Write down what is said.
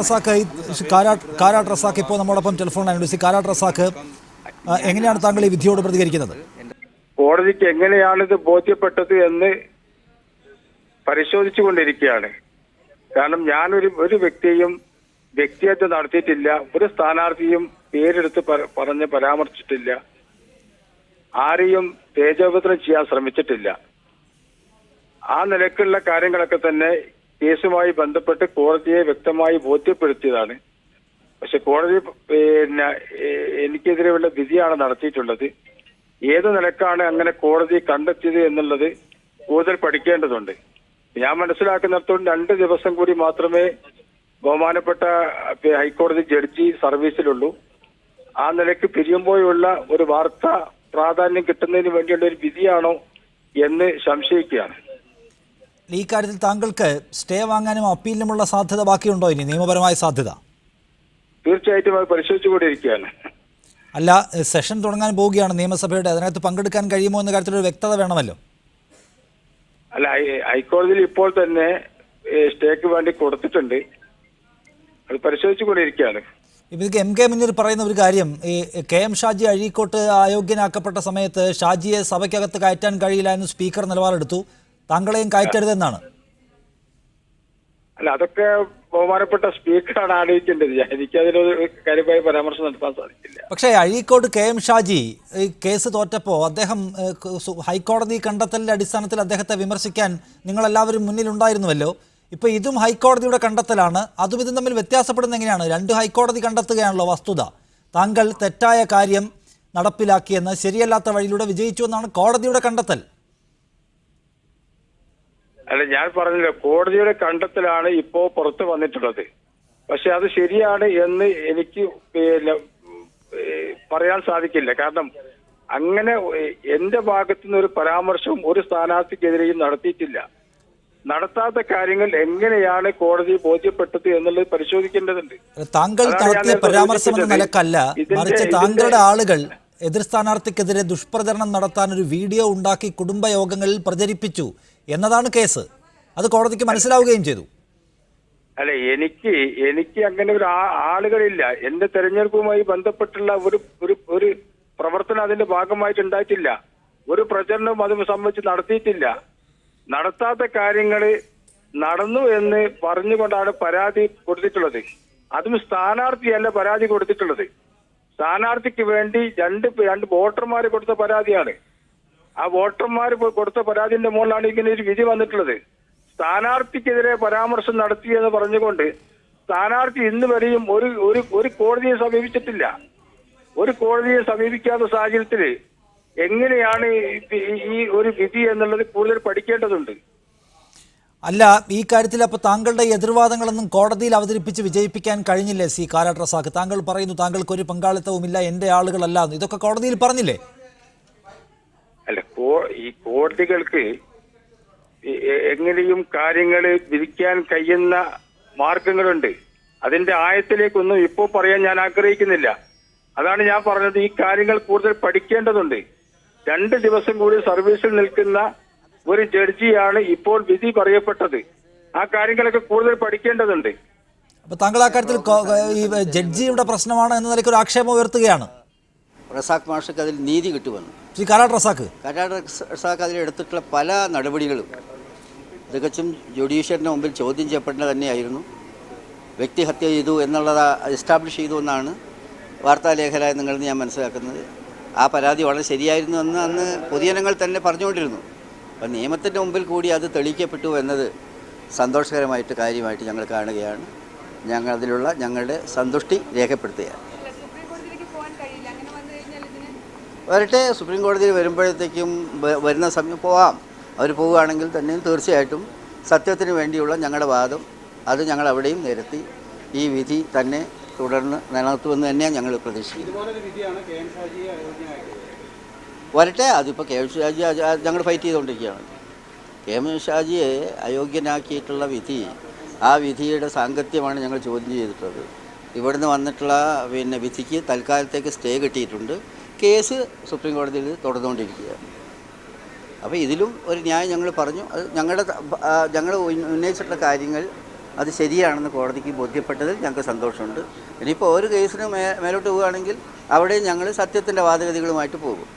റസാഖ് കാരാട്ട് കാരാട്ട് റസാഖ് ഇപ്പോൾ നമ്മോടൊപ്പം ടെലിഫോൺ ശ്രീ കാരാട്ട് റസാഖ് എങ്ങനെയാണ് താങ്കൾ ഈ വിധിയോട് പ്രതികരിക്കുന്നത്? കോടതിക്ക് എങ്ങനെയാണിത് ബോധ്യപ്പെട്ടത് എന്ന് പരിശോധിച്ചു കൊണ്ടിരിക്കുകയാണ് കാരണം ഞാനൊരു ഒരു വ്യക്തിയും വ്യക്തിയത് നടത്തിയിട്ടില്ല. ഒരു സ്ഥാനാർത്ഥിയും പേരെടുത്ത് പറഞ്ഞ് പരാമർശിച്ചിട്ടില്ല. ആരെയും തേജോപത്രം ചെയ്യാൻ ശ്രമിച്ചിട്ടില്ല. ആ നിലക്കുള്ള കാര്യങ്ങളൊക്കെ തന്നെ കേസുമായി ബന്ധപ്പെട്ട് കോടതിയെ വ്യക്തമായി ബോധ്യപ്പെടുത്തിയതാണ്. പക്ഷെ കോടതി പിന്നെ എനിക്കെതിരെയുള്ള വിധിയാണ് നടത്തിയിട്ടുള്ളത്. ഏത് നിലക്കാണ് അങ്ങനെ കോടതി കണ്ടെത്തിയത് എന്നുള്ളത് കൂടുതൽ പഠിക്കേണ്ടതുണ്ട്. ഞാൻ മനസ്സിലാക്കുന്നിടത്തോളം രണ്ട് ദിവസം കൂടി മാത്രമേ ബഹുമാനപ്പെട്ട ഹൈക്കോടതി ജഡ്ജി സർവീസിലുള്ളൂ. ആ നിലയ്ക്ക് പിരിയുമ്പോഴുള്ള ഒരു വാർത്ത പ്രാധാന്യം കിട്ടുന്നതിന് വേണ്ടിയുള്ള ഒരു വിധിയാണോ എന്ന് സംശയിക്കുകയാണ്. ഈ കാര്യത്തിൽ താങ്കൾക്ക് സ്റ്റേ വാങ്ങാനും അപ്പീലിനുമുള്ള സാധ്യത ബാക്കിയുണ്ടോ ഇനി? നിയമപരമായ സാധ്യത? തീർച്ചയായിട്ടും അത് പരിശോധിച്ചുകൊണ്ടിരിക്കുകയാണ്. അല്ല സെഷൻ തുടങ്ങാൻ പോവുകയാണ്. നിയമസഭയുടെ അതിനകത്ത് പങ്കെടുക്കാൻ കഴിയുമോ എന്ന കാര്യത്തിൽ ഒരു വ്യക്തത വേണമല്ലോ. അല്ല ഹൈക്കോടതിയിൽ ഇപ്പോൾ തന്നെ സ്റ്റേക്ക് വേണ്ടി കൊടുത്തിട്ടുണ്ട്. അത് പരിശോധിച്ചുകൊണ്ടിരിക്കുകയാണ്. ഇപ്പം എം കെ മുന്നിൽ പറയുന്ന ഒരു കാര്യം ഈ കെ എം ഷാജി അഴീക്കോട്ട് അയോഗ്യനാക്കപ്പെട്ട സമയത്ത് ഷാജിയെ സഭയ്ക്കകത്ത് കയറ്റാൻ കഴിയില്ല എന്ന് സ്പീക്കർ നിലപാടെടുത്തു. താങ്കളെയും കയറ്റരുതെന്നാണ്. അല്ല അതൊക്കെ ബഹുമാനപ്പെട്ട സ്പീക്കറാണ് ആലോചിക്കേണ്ടത്. എനിക്കതിനൊരു കാര്യമായ പരാമർശം നടത്താൻ സാധിക്കില്ല. പക്ഷേ അഴീക്കോട് കെ എം ഷാജി ഈ കേസ് തോറ്റപ്പോൾ അദ്ദേഹം ഹൈക്കോടതി കണ്ടെത്തലിന്റെ അടിസ്ഥാനത്തിൽ അദ്ദേഹത്തെ വിമർശിക്കാൻ നിങ്ങൾ എല്ലാവരും മുന്നിലുണ്ടായിരുന്നുവല്ലോ. ഇപ്പോൾ ഇതും ഹൈക്കോടതിയുടെ കണ്ടെത്തലാണ്. അതും ഇതും തമ്മിൽ വ്യത്യാസപ്പെടുന്ന എങ്ങനെയാണ്? രണ്ട് ഹൈക്കോടതി കണ്ടെത്തുകയാണല്ലോ വസ്തുത. താങ്കൾ തെറ്റായ കാര്യം നടപ്പിലാക്കിയെന്ന് ശരിയല്ലാത്ത വഴിയിലൂടെ വിജയിച്ചു എന്നാണ് കോടതിയുടെ കണ്ടെത്തൽ. അല്ല ഞാൻ പറഞ്ഞില്ല. കോടതിയുടെ കണ്ടെത്തലാണ് ഇപ്പോ പുറത്തു വന്നിട്ടുള്ളത്. പക്ഷെ അത് ശരിയാണ് എന്ന് എനിക്ക് പിന്നെ പറയാൻ സാധിക്കില്ല. കാരണം അങ്ങനെ എന്റെ ഭാഗത്തു നിന്ന് ഒരു പരാമർശവും ഒരു സ്ഥാനാർത്ഥിക്കെതിരെയും നടത്തിയിട്ടില്ല. നടത്താത്ത കാര്യങ്ങൾ എങ്ങനെയാണ് കോടതി ബോധ്യപ്പെട്ടത് എന്നുള്ളത് പരിശോധിക്കേണ്ടതുണ്ട്. താങ്കൾ നടത്തിയ പരാമർശം എന്ന നിലക്കല്ല. മറിച്ച് താങ്കളുടെ ആളുകൾ എതിർ സ്ഥാനാർത്ഥിക്കെതിരെ ദുഷ്പ്രചരണം നടത്താൻ ഒരു വീഡിയോ ഉണ്ടാക്കി കുടുംബയോഗങ്ങളിൽ പ്രചരിപ്പിച്ചു. എന്നതാണ് കേസ്. അത് കോടതിക്ക് മനസ്സിലാവുകയും ചെയ്തു. അല്ല എനിക്ക് എനിക്ക് അങ്ങനെ ഒരു ആളുകളില്ല. എന്റെ തെരഞ്ഞെടുപ്പുമായി ബന്ധപ്പെട്ടുള്ള ഒരു ഒരു ഒരു പ്രവർത്തനം അതിന്റെ ഭാഗമായിട്ട് ഉണ്ടായിട്ടില്ല. ഒരു പ്രചരണവും അത് സംബന്ധിച്ച് നടത്തിയിട്ടില്ല. നടത്താത്ത കാര്യങ്ങൾ നടന്നു എന്ന് പറഞ്ഞുകൊണ്ടാണ് പരാതി കൊടുത്തിട്ടുള്ളത്. അതും സ്ഥാനാർത്ഥിയല്ല പരാതി കൊടുത്തിട്ടുള്ളത്. സ്ഥാനാർത്ഥിക്ക് വേണ്ടി രണ്ട് രണ്ട് വോട്ടർമാർ കൊടുത്ത പരാതിയാണ്. ആ വോട്ടർമാർ കൊടുത്ത പരാതിന്റെ മുകളിലാണ് ഇങ്ങനെ ഒരു വിധി വന്നിട്ടുള്ളത്. സ്ഥാനാർത്ഥിക്കെതിരെ പരാമർശം നടത്തി എന്ന് പറഞ്ഞുകൊണ്ട് സ്ഥാനാർത്ഥി ഇന്ന് വരെയും ഒരു ഒരു ഒരു കോടതിയെ സമീപിച്ചിട്ടില്ല. ഒരു കോടതിയെ സമീപിക്കാത്ത സാഹചര്യത്തിൽ എങ്ങനെയാണ് ഈ- ഒരു വിധി എന്നുള്ളത് കൂടുതൽ പഠിക്കേണ്ടതുണ്ട്. അല്ല ഈ കാര്യത്തിൽ അപ്പോൾ താങ്കളുടെ എതിർവാദങ്ങളൊന്നും കോടതിയിൽ അവതരിപ്പിച്ച് വിജയിപ്പിക്കാൻ കഴിഞ്ഞില്ലേ സി റസാഖ് താങ്കൾ പറയുന്നു താങ്കൾക്ക് ഒരു പങ്കാളിത്തവുമില്ല എന്റെ ആളുകളല്ല ഇതൊക്കെ കോടതിയിൽ പറഞ്ഞില്ലേ? ഈ കോടതികൾക്ക് എങ്ങനെയും കാര്യങ്ങൾ വിധിക്കാൻ കഴിയുന്ന മാർഗങ്ങളുണ്ട്. അതിന്റെ ആയത്തിലേക്കൊന്നും ഇപ്പോൾ പറയാൻ ഞാൻ ആഗ്രഹിക്കുന്നില്ല. അതാണ് ഞാൻ പറഞ്ഞത് ഈ കാര്യങ്ങൾ കൂടുതൽ പഠിക്കേണ്ടതുണ്ട്. രണ്ട് ദിവസം കൂടി സർവീസിൽ നിൽക്കുന്ന ഒരു ജഡ്ജിയാണ് ഇപ്പോൾ വിധി പറയപ്പെട്ടത്. ആ കാര്യങ്ങളൊക്കെ കൂടുതൽ പഠിക്കേണ്ടതുണ്ട്. അപ്പൊ താങ്കൾ ആ കാര്യത്തിൽ ഈ ജഡ്ജിയുടെ പ്രശ്നമാണ് എന്ന നിലയ്ക്ക് ഒരു ആക്ഷേപം ഉയർത്തുകയാണ്. റസാഖ് മാഷക്ക് അതിൽ നീതി കിട്ടുമെന്ന്. ശ്രീ കാരാട്ട് റസാഖ് കരാട് റസാക്ക് അതിലെടുത്തിട്ടുള്ള പല നടപടികളും തികച്ചും ജുഡീഷ്യറിന് മുമ്പിൽ ചോദ്യം ചെയ്യപ്പെടേണ്ടത് തന്നെയായിരുന്നു. വ്യക്തിഹത്യ ചെയ്തു എന്നുള്ളത് എസ്റ്റാബ്ലിഷ് ചെയ്തു എന്നാണ് വാർത്താലേഖലായ നിങ്ങളിൽ ഞാൻ മനസ്സിലാക്കുന്നത്. ആ പരാതി വളരെ ശരിയായിരുന്നു എന്ന് അന്ന് പൊതുജനങ്ങൾ തന്നെ പറഞ്ഞുകൊണ്ടിരുന്നു. അപ്പം നിയമത്തിന്റെ മുമ്പിൽ കൂടി അത് തെളിയിക്കപ്പെട്ടു എന്നത് സന്തോഷകരമായിട്ട് കാര്യമായിട്ട് ഞങ്ങൾ കാണുകയാണ്. ഞങ്ങൾ അതിലുള്ള ഞങ്ങളുടെ സന്തുഷ്ടി രേഖപ്പെടുത്തുകയാണ്. വരട്ടെ സുപ്രീം കോടതിയിൽ വരുമ്പോഴത്തേക്കും വരുന്ന സമയം പോവാം. അവർ പോവുകയാണെങ്കിൽ തന്നെയും തീർച്ചയായിട്ടും സത്യത്തിന് വേണ്ടിയുള്ള ഞങ്ങളുടെ വാദം അത് ഞങ്ങൾ അവിടെയും നിരത്തി ഈ വിധി തന്നെ തുടർന്ന് നിലനിർത്തുമെന്ന് തന്നെയാണ് ഞങ്ങൾ പ്രതീക്ഷിക്കുന്നത്. വരട്ടെ അതിപ്പോൾ കെ എം ഷാജി ഞങ്ങൾ ഫൈറ്റ് ചെയ്തുകൊണ്ടിരിക്കുകയാണ്. കെ എം ഷാജിയെ അയോഗ്യനാക്കിയിട്ടുള്ള വിധി ആ വിധിയുടെ സാങ്കത്യമാണ് ഞങ്ങൾ ചോദ്യം ചെയ്തിട്ടുള്ളത്. ഇവിടുന്ന് വന്നിട്ടുള്ള പിന്നെ വിധിക്ക് തൽക്കാലത്തേക്ക് സ്റ്റേ കിട്ടിയിട്ടുണ്ട്. കേസ് സുപ്രീം കോടതിയിൽ തുടർന്നുകൊണ്ടിരിക്കുകയാണ്. അപ്പോൾ ഇതിലും ഒരു ന്യായം ഞങ്ങൾ പറഞ്ഞു. അത് ഞങ്ങളുടെ ഞങ്ങൾ ഉന്നയിച്ചിട്ടുള്ള കാര്യങ്ങൾ അത് ശരിയാണെന്ന് കോടതിക്ക് ബോധ്യപ്പെട്ടതിൽ ഞങ്ങൾക്ക് സന്തോഷമുണ്ട്. ഇനിയിപ്പോൾ ഒരു കേസിന് മേലോട്ട് പോവുകയാണെങ്കിൽ അവിടെയും ഞങ്ങൾ സത്യത്തിന്റെ വാദഗതികളുമായിട്ട് പോകും.